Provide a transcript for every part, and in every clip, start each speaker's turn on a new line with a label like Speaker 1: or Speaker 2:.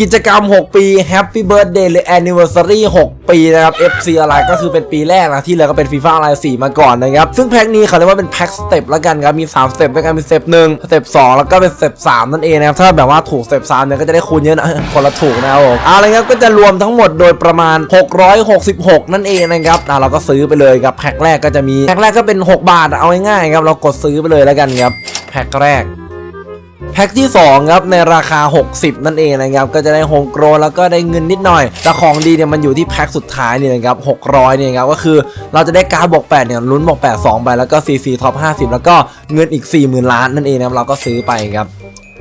Speaker 1: กิจกรรม 6 ปี Happy Birthday หรือ Anniversary 6 ปีนะครับ FC อะไรก็คือเป็นปีแรกนะที่เหลือก็เป็น FIFA อะไร4มาก่อนนะครับ ซึ่งแพ็คนี้เขาเรียกว่าเป็นแพ็คสเต็ปล้วกันครับ มี 3 สเต็ปด้วยกันมีสเต็ปหนึ่งสเต็ป2แล้วก็เป็นสเต็ป3นั่นเองนะครับ ถ้าแบบว่าถูกสเต็ป3เนี่ยก็จะได้คูณเยอะนะ คนละถูกนะครับผมเอาละครับก็จะรวมทั้งหมดโดยประมาณ 666 นั่นเองนะครับอะเราก็ซื้อไปเลยครับแพ็คแรกก็จะมีแพ็คแรกก็เป็น 6 บาทอะเอาง่ายๆครับเรากดซื้อไปเลยแล้วกันครับแพ็คแรก แพ็คที่ 2 ครับ ในราคา 60 นั่นเองนะครับ ก็จะได้โฮมโกรแล้วก็ได้เงินนิดหน่อย แต่ของดีเนี่ยมันอยู่ที่แพ็คสุดท้ายนี่นะครับ 600 เนี่ยครับ ก็คือเราจะได้การบอก8เนี่ยลุ้นบอก8 2ใบแล้วก็ CC ท็อป50 แล้วก็เงินอีก 40,000 ล้านนั่นเองนะครับเราก็ซื้อไปครับ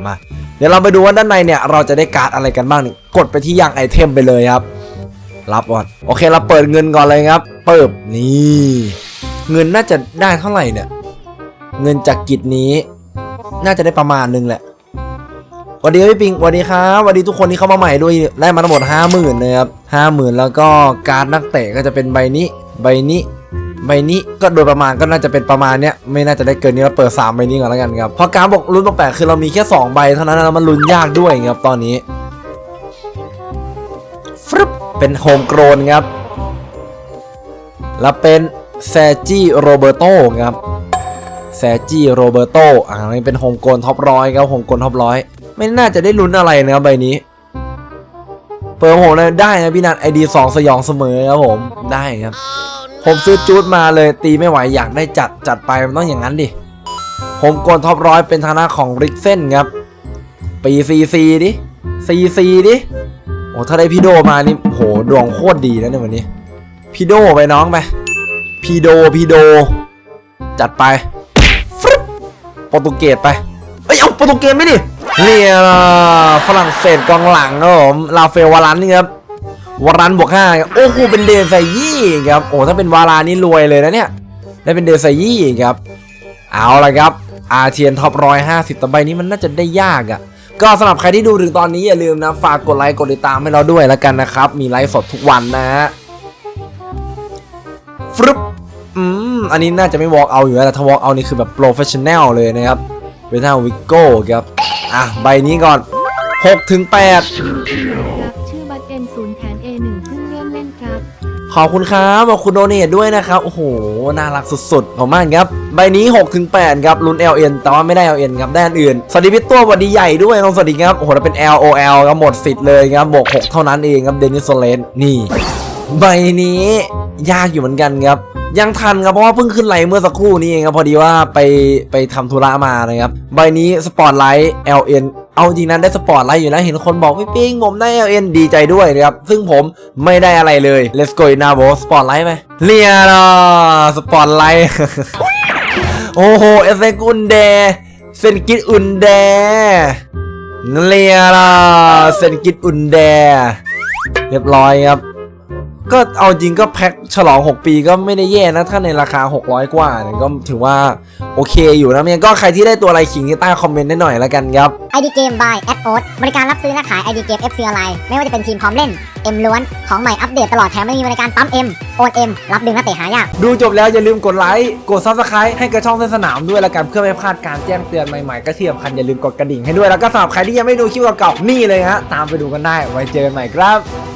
Speaker 1: มาเดี๋ยวเราไปดูว่าด้านในเนี่ยเราจะได้การ์ดอะไรกันบ้างนี่กดไปที่ยังไอเทมไปเลยครับ รับก่อนโอเคเราเปิดเงินก่อนเลยครับ เปิบนี่ เงินน่าจะได้เท่าไหร่เนี่ย เงินจากกิจนี้ น่าจะได้ประมาณนึงแหละสวัสดีพี่ปิงสวัสดีครับสวัสดีทุกคนที่เข้ามาใหม่ด้วยได้มาทั้งหมดห้าหมื่นนะครับห้าหมื่นแล้วก็การนักเตะก็จะเป็นใบนี้ ใบนี้ ใบนี้ก็โดยประมาณก็น่าจะเป็นประมาณเนี้ยไม่น่าจะได้เกินนี้เราเปิดสามใบนี้ก่อนแล้วกันครับเพราะการดบอกลุ้นบอกแปดคือเรามีแค่สองใบเท่านั้นแล้วมันลุ้นยากด้วยครับตอนนี้ฟรึบเป็นโฮมโกรนครับแล้วเป็นแซจิโรเบรโตครับ แซจิโรเบโตอ่านี่เป็นโฮมโกลท็อปร้อยครับโฮมโกลท็อปร้อยไม่น่าจะได้ลุ้นอะไรนะครับใบนี้เปิดผมเลยได้นะพี่นัทไอดีสองสยองเสมอครับผมได้ครับผมซื้อจูดมาเลยตีไม่ไหวอยากได้จัดจัดไปมันต้องอย่างนั้นดิโฮมกลท็อปร้อยเป็นทางหน้าของริกเซนครับ ปีซีซีดิซีซีดิโอ้ถ้าได้พี่โดมานี่โหดวงโคตรดีนะในยวันนี้พี่โดไปน้องไปพี่โดพี่โด จัดไป ปรตุเกสไปเอ้ยเอาโปรตุเกสไม่ดิเรียฝรั่งเศสกองหลังครับผมลาเฟลวารันนี่ครับวารันบวกห้าครับโอ้โหเป็นเดซไซยี่ครับโอ้ถ้าเป็นวารานี่รวยเลยนะเนี่ยได้เป็นเดซไซยี่ครับเอาละครับอาเทียนท็อปร้อยห้าสิบต่อใบนี้มันน่าจะได้ยากอะ่ะก็สำหรับใครที่ดูถึงตอนนี้อย่าลืมนะ ฝากกดไลค์กดติดตามให้เราด้วยแล้วกันนะครับ มีไลฟ์สดทุกวันนะฮะฟรึบ อืมอันนี้น่าจะไม่วอล์กเอาอยู่แล้วแต่ถ้าวอล์กเอานี่คือแบบโปรเฟชชั่นแนลเลยนะครับเวท่าวิโก้ครับอะใบนี้ก่อน6ถึง8
Speaker 2: ครับชื่อบัตเอ็นศูนย์แทน A1 เพิ่งเริ่มเล่นครับ
Speaker 1: ขอบคุณครับขอบคุณโดเนทด้วยนะครับ โอ้โห น่ารักสุดๆขอบคุณมากครับ ใบนี้6ถึง8ครับลุ้น LN แต่ว่าไม่ได้ LN ครับได้อันอื่น สวัสดีพี่ตัวสวัสดีใหญ่ด้วยครับสวัสดีครับ โอ้โหแล้วเป็น LOL ครับหมดสิทธิ์เลยครับบวก6เท่านั้นเองครับเดนิสโซเลนนี่ ใบนี้ ยากอยู่เหมือนกันครับ ยังทันครับเพราะว่าเพิ่งขึ้นไลเมื่อสักครู่นี้เองครับพอดีว่าไปไปทำธุระมานะครับ ใบนี้สปอตไลท์ LN เอาจริงนั้นได้สปอร์ตไลท์อยู่แล้วเห็นคนบอกพี่ปิงผมได้ LN ดีใจด้วยนะครับ ซึ่งผมไม่ได้อะไรเลย Let's go นาโบสปอร์ตไลท์ไหมเรียนสปอร์ตไลท์โอ้โหเอเอกุนเดเซนกิตอุนเดเรียนเซนกิตอุนเดเรียบร้อยครับ ก็เอาจริงก็แพ็คฉลอง 6 ปีก็ไม่ได้แย่นะ ถ้าในราคา 600 กว่าเนี่ยก็ถือว่า โอเคอยู่นะเนี่ยก็ใครที่ได้ตัวอะไรขิงที่ใต้คอมเมนต์ได้หน่อยแล้วกันครับ
Speaker 3: ID Game by a d o บริการรับซื้อและขาย ID Game FC ออนไลน์ไม่ว่าจะเป็นทีมพร้อมเล่น M ล้วน ของใหม่อัปเดตตลอดแถมไม่มีบริการปั๊ม M โอน M รับดึงนักเตะหายาก
Speaker 1: ดูจบแล้วอย่าลืมกดไลค์กด Subscribe ให้กระช่องเส้นสนามด้วยแล้วกันเพื่อไม่พลาดการแจ้งเตือนใหม่ๆก็ที่สำคัญอย่าลืมกดกระดิ่งให้ด้วยแล้วก็สำหรับใครที่ยังไม่ดูคลิปเก่าๆนี่เลยฮะตามไปดูกันได้ไว้เจอกันใหม่ครับ